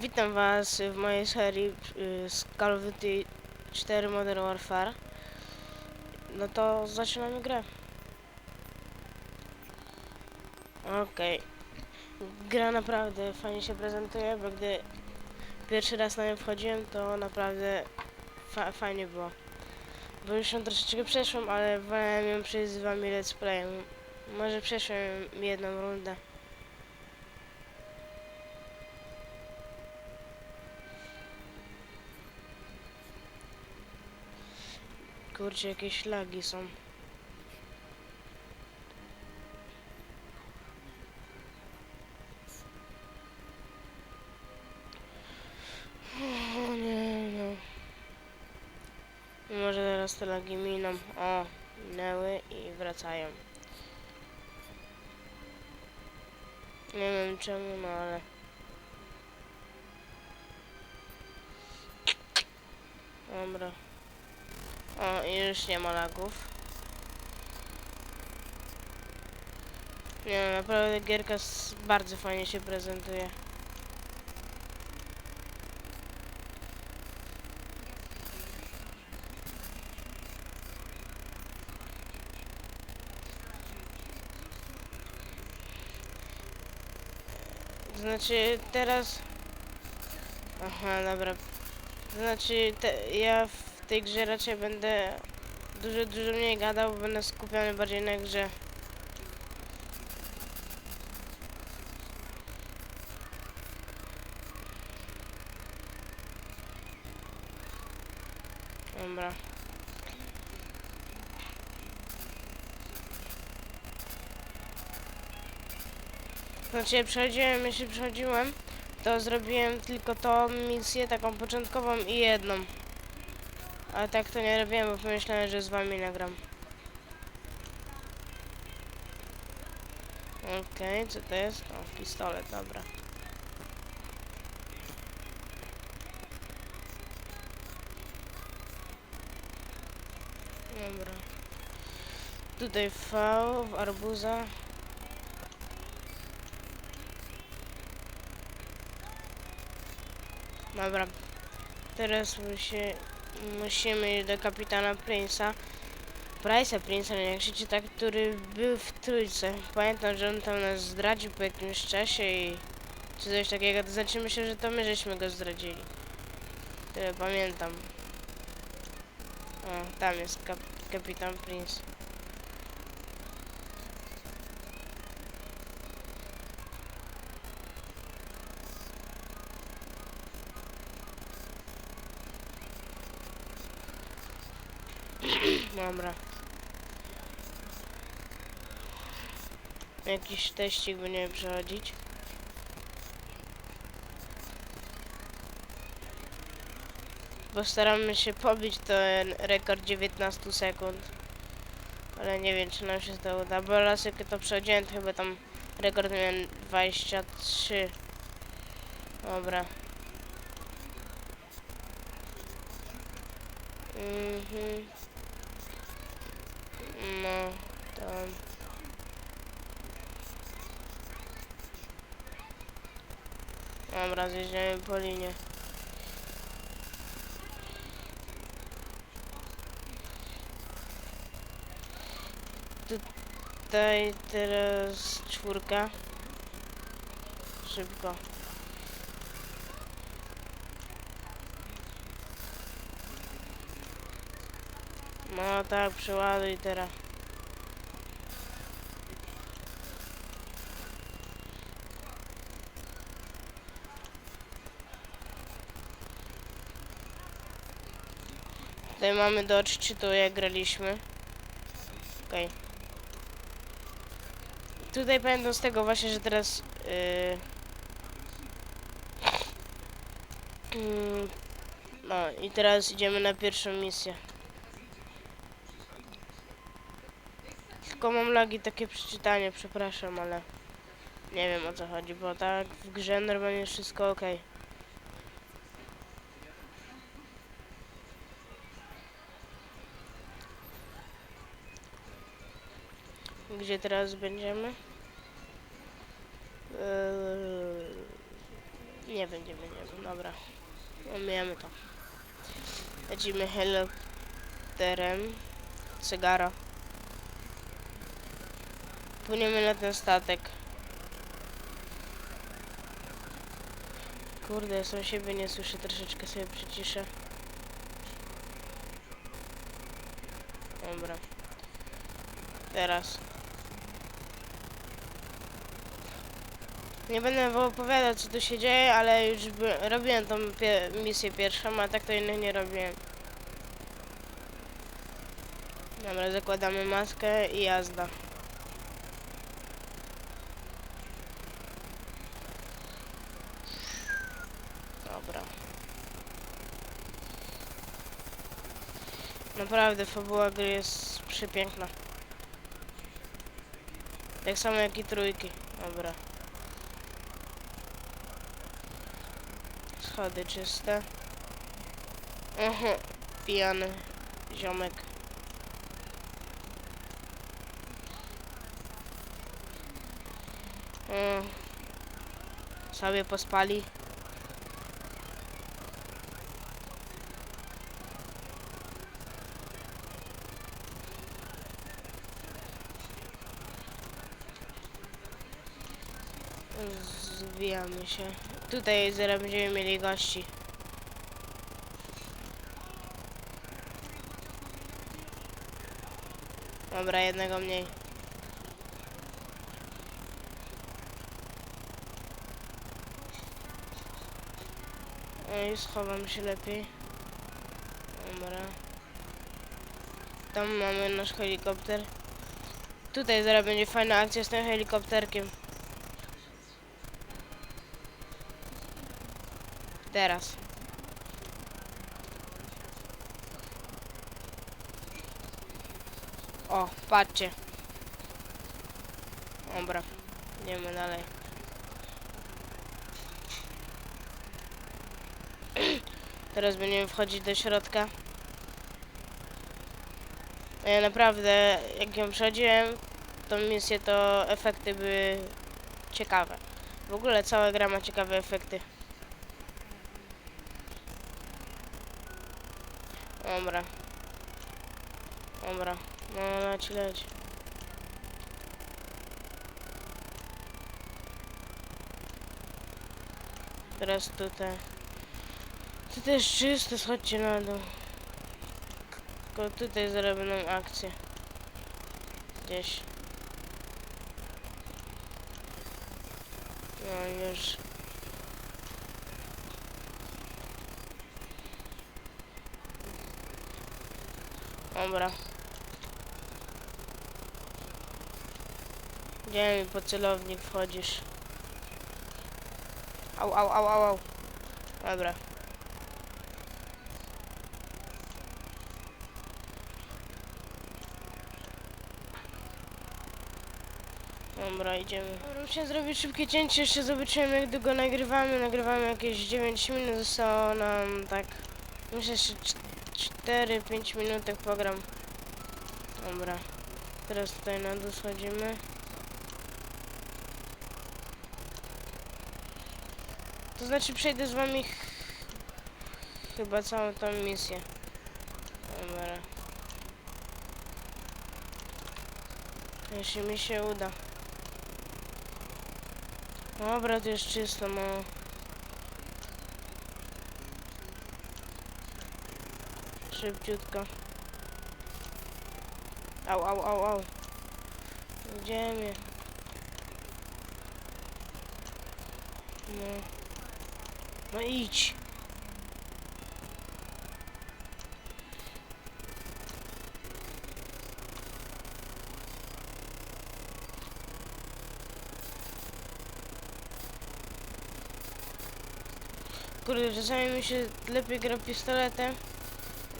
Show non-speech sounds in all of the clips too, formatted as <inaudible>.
Witam Was w mojej serii y, z Call of Duty 4 Modern Warfare. No to zaczynamy grę. Okej. Gra naprawdę fajnie się prezentuje, bo gdy pierwszy raz na nią wchodziłem, to naprawdę fa fajnie było. Bo już ją troszeczkę przeszłem, ale wolałem ją przejść z Wami let's playem. Może przeszłem jedną rundę. Kurczę, jakieś lagi są. O nie, no. Może teraz te lagi miną. O, minęły i wracają. Nie wiem czemu, no ale... Dobra. O, już nie ma lagów. Nie, naprawdę gierka bardzo fajnie się prezentuje. Znaczy teraz... Aha, dobra. Znaczy te, ja tej grze raczej będę dużo, dużo mniej gadał, bo będę skupiony bardziej na grze. Dobra. Znaczy, przechodziłem, jeśli przechodziłem, to zrobiłem tylko tą misję, taką początkową i jedną. Ale tak to nie robiłem, bo pomyślałem, że z wami nagram. Okej, co to jest? O, pistolet, dobra. Dobra. Tutaj V w arbuza. Dobra. Teraz musi, musimy do kapitana Prince'a. Price'a Prince'a, jak się czyta, który był w trójce. Pamiętam, że on tam nas zdradził po jakimś czasie i... Czy coś takiego, to znaczy myślę, że to my żeśmy go zdradzili. Tyle pamiętam. O, tam jest kap kapitan Prince. Dobra. Jakiś teścik będziemy przechodzić. Postaramy się pobić ten rekord 19 sekund. Ale nie wiem, czy nam się to uda. Bo raz jak to przechodziłem, to chyba tam rekord miałem 23. Dobra. Mhm. No, to... Dobra, zjeżdżamy po linie. Tutaj teraz czwórka. Szybko. No tak, przeładuj teraz. Tutaj mamy do odczytu jak graliśmy. Okej. Tutaj pamiętam z tego właśnie, że teraz yy, mm, No i teraz idziemy na pierwszą misję. Tylko mam lagi takie przeczytanie, przepraszam, ale nie wiem o co chodzi, bo tak w grze normalnie wszystko ok. Gdzie teraz będziemy? Eee, Nie nie wiem, nie wiem, dobra. Omijamy to. Lecimy helikopterem. Cygara. Płyniemy na ten statek. Kurde, są siebie nie słyszę, troszeczkę sobie przyciszę. Dobra. Teraz. Nie będę opowiadał co tu się dzieje, ale już robiłem tą pie misję pierwszą, a tak to innych nie robiłem. Dobra, zakładamy maskę i jazda. Dobra. Naprawdę fabuła gry jest przepiękna. Tak samo jak i trójki. Dobra. Schody czyste. Aha, pijany ziomek. Mm. Sobie pospali. Zwijamy się. Tutaj zaraz będziemy mieli gości. Dobra, jednego mniej. Ej, schowam się lepiej. Dobra. Tam mamy nasz helikopter. Tutaj zaraz będzie fajna akcja z tym helikopterkiem. Teraz. O, patrzcie. Dobra, idziemy dalej. <clears throat> Teraz będziemy wchodzić do środka. Ja naprawdę, jak ją przechodziłem, tą misję, to efekty były ciekawe. W ogóle cała gra ma ciekawe efekty. Dobra. Dobra. No, leć, leć. Teraz tutaj. Tu też czysto, schodźcie na dół. Tylko tutaj zaraz będą akcje. Gdzieś. No już. Dobra. Gdzie mi po celownik wchodzisz? Au, au, au, au, au. Dobra. Dobra, idziemy. Dobra, Musiałem zrobić szybkie cięcie, jeszcze zobaczyłem jak długo nagrywamy. Nagrywamy jakieś 9 minut, zostało nam tak... Myślę, że 4-5 minutek pogram. Dobra. Teraz tutaj na dół schodzimy. To znaczy przejdę z wami ch chyba całą tą misję. Dobra. Jeśli mi się uda. Dobra, to jest czysto, no. Szybciutko. Au, au, au, au. Gdzie mnie? No. No idź. Kurde, czasami mi się lepiej gra pistoletem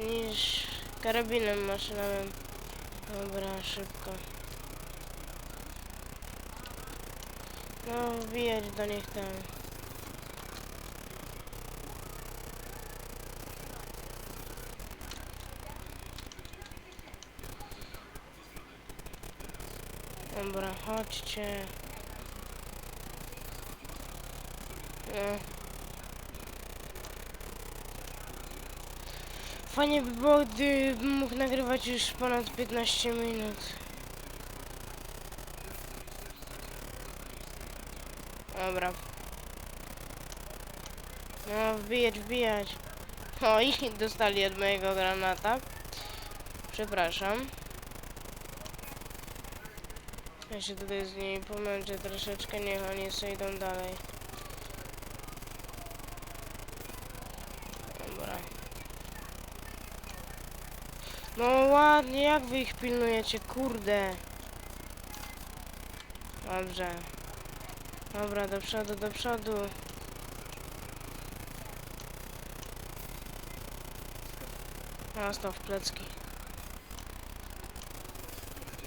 niż karabinem maszynowym. Dobra, szybko. No, wbijać do nich tam. Dobra, chodźcie. No. Było, gdybym mógł nagrywać już ponad 15 minut. Dobra. No, wbijać, wbijać. <laughs> O, i dostali od mojego granata. Przepraszam. Ja się tutaj z nimi pomęczę troszeczkę, niech oni sobie idą dalej. Dobra. No ładnie, jak wy ich pilnujecie, kurde. Dobrze. Dobra, do przodu, do przodu. Nastał w plecki.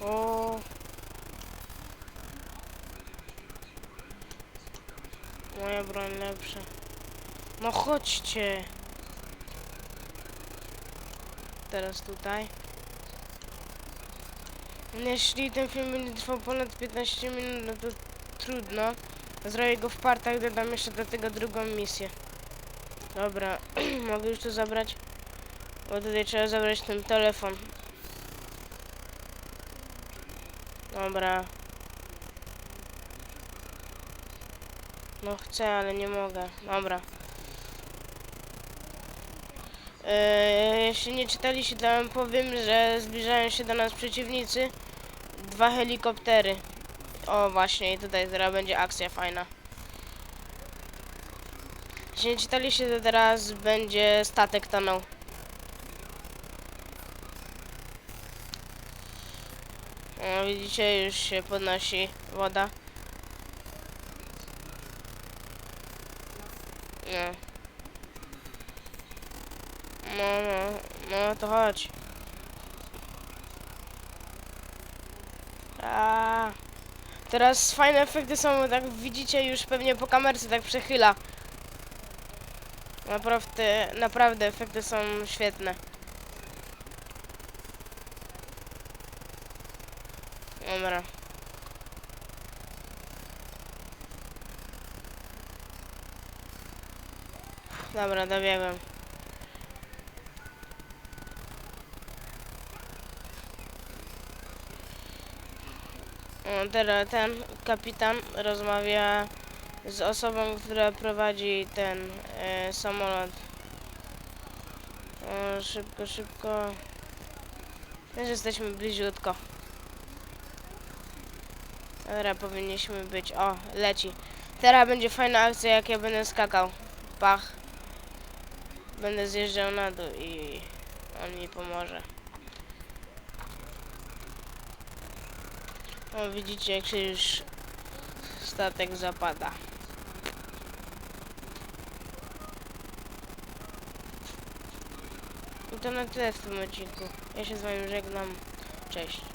O. Moja broń lepsza. No chodźcie. Teraz tutaj. Jeśli ten film będzie trwał ponad 15 minut, no to trudno. Zrobię go w partach, dodam jeszcze do tego drugą misję. Dobra, <clears throat> mogę już tu zabrać? Bo tutaj trzeba zabrać ten telefon. Dobra. No chcę, ale nie mogę. Dobra. Jeśli nie czytaliście, to wam powiem, że zbliżają się do nas przeciwnicy. Dwa helikoptery. O, właśnie, i tutaj teraz będzie akcja fajna. Jeśli nie czytaliście, to teraz będzie statek tonął. Widzicie, już się podnosi woda. No. No, no, no to chodź. A. Teraz fajne efekty są, tak widzicie już pewnie po kamerce tak przechyla. Naprawdę, naprawdę efekty są świetne. Dobra. Dobra, dobiegłem. Teraz ten kapitan rozmawia z osobą, która prowadzi ten e, samolot. O, szybko, szybko. Też jesteśmy bliziutko. Dobra, powinniśmy być. O, leci. Teraz będzie fajna akcja, jak ja będę skakał. Pach. Będę zjeżdżał na dół i on mi pomoże. Widzicie, jak się już statek zapada. I to na tyle w tym odcinku. Ja się z wami żegnam. Cześć.